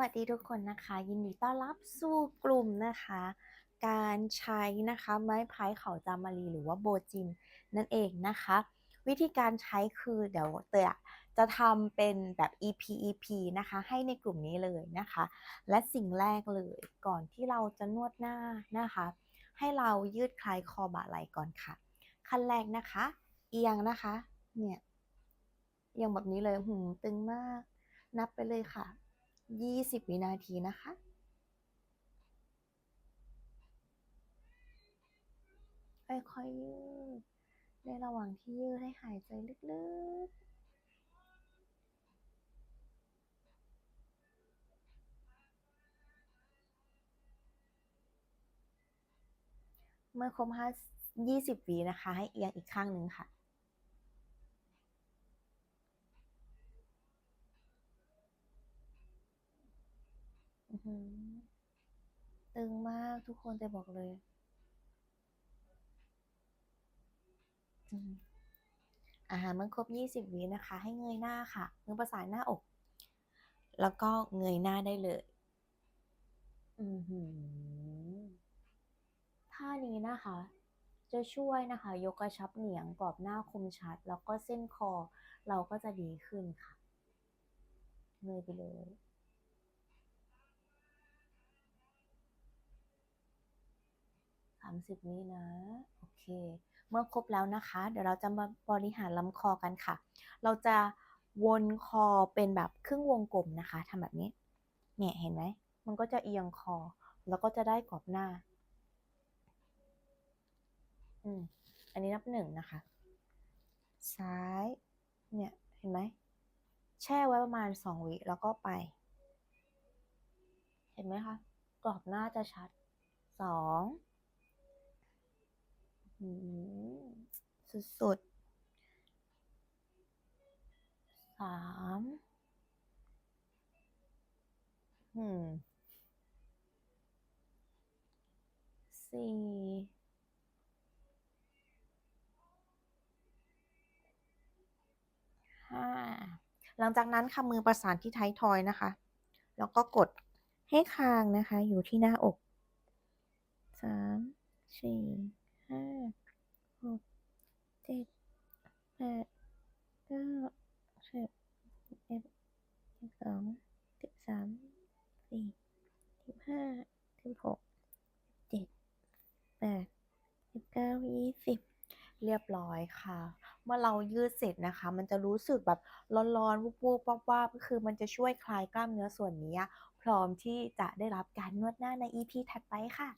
วัสดีทุกคนนะคะ ยินดีต้อนรับสู่กลุ่มนะคะ การใช้นะคะไม้พายเขาจามารีหรือว่าโบจินนั่นเองนะคะ วิธีการใช้คือเดี๋ยวเตยจะทำเป็นแบบ EP EP นะคะ ให้ในกลุ่มนี้เลยนะคะ และสิ่งแรกเลยก่อนที่เราจะนวดหน้านะคะ ให้เรายืดคลายคอบ่าไหล่ก่อนค่ะ ขั้นแรกนะคะ เอียงนะคะเนี่ยเอียงแบบนี้เลยหืมตึงมาก นับไปเลยค่ะ 20 วินาทีนะคะ ค่อยๆยืด ในระหว่างที่ยืดให้หายใจลึกๆเมื่อครบ5 20วินะคะ ให้เอียงอีกข้างหนึ่งค่ะ อื้อหือ ตึงมากทุกคนจะบอกเลยอืมอาหารมันครบ 20วินะคะ ให้เงยหน้าค่ะ มือประสานหน้าอก แล้วก็เงยหน้าได้เลย อือหือท่านี้นะคะ จะช่วยนะคะ ยกกระชับเหนียงกรอบหน้าคมชัด แล้วก็เส้นคอเราก็จะดีขึ้นค่ะ เงยไปเลย 30วินะ โอเค เมื่อครบแล้วนะคะ เดี๋ยวเราจะมาบริหารลำคอกันค่ะ เราจะวนคอเป็นแบบครึ่งวงกลมนะคะทำแบบนี้ เนี่ยเห็นไหม มันก็จะเอียงคอ แล้วก็จะได้กรอบหน้า อืม อันนี้นับหนึ่งนะคะ ซ้าย เนี่ย เห็นไหม แช่ไว้ประมาณสองวิแล้วก็ไป เห็นไหมคะ กรอบหน้าจะชัดสอง อืมสุดๆสามอืมสี่ห้าหลังจากนั้นค่ะมือประสานที่ท้ายทอยนะคะ แล้วก็กดให้คางนะคะ อยู่ที่หน้าอกสามสี่ ห้าหกเจ็ดแปดเก้าสิบสิบเอ็ดสิบสองสิบสามสี่สิบห้าสิบหกสิบเจ็ดแปดสิบเก้ายี่สิบเรียบร้อยค่ะ เมื่อเรายืดเสร็จนะคะ มันจะรู้สึกแบบร้อนๆวูบๆวาบๆก็คือมันจะช่วยคลายกล้ามเนื้อส่วนนี้ พร้อมที่จะได้รับการนวดหน้าใน EP ถัดไปค่ะ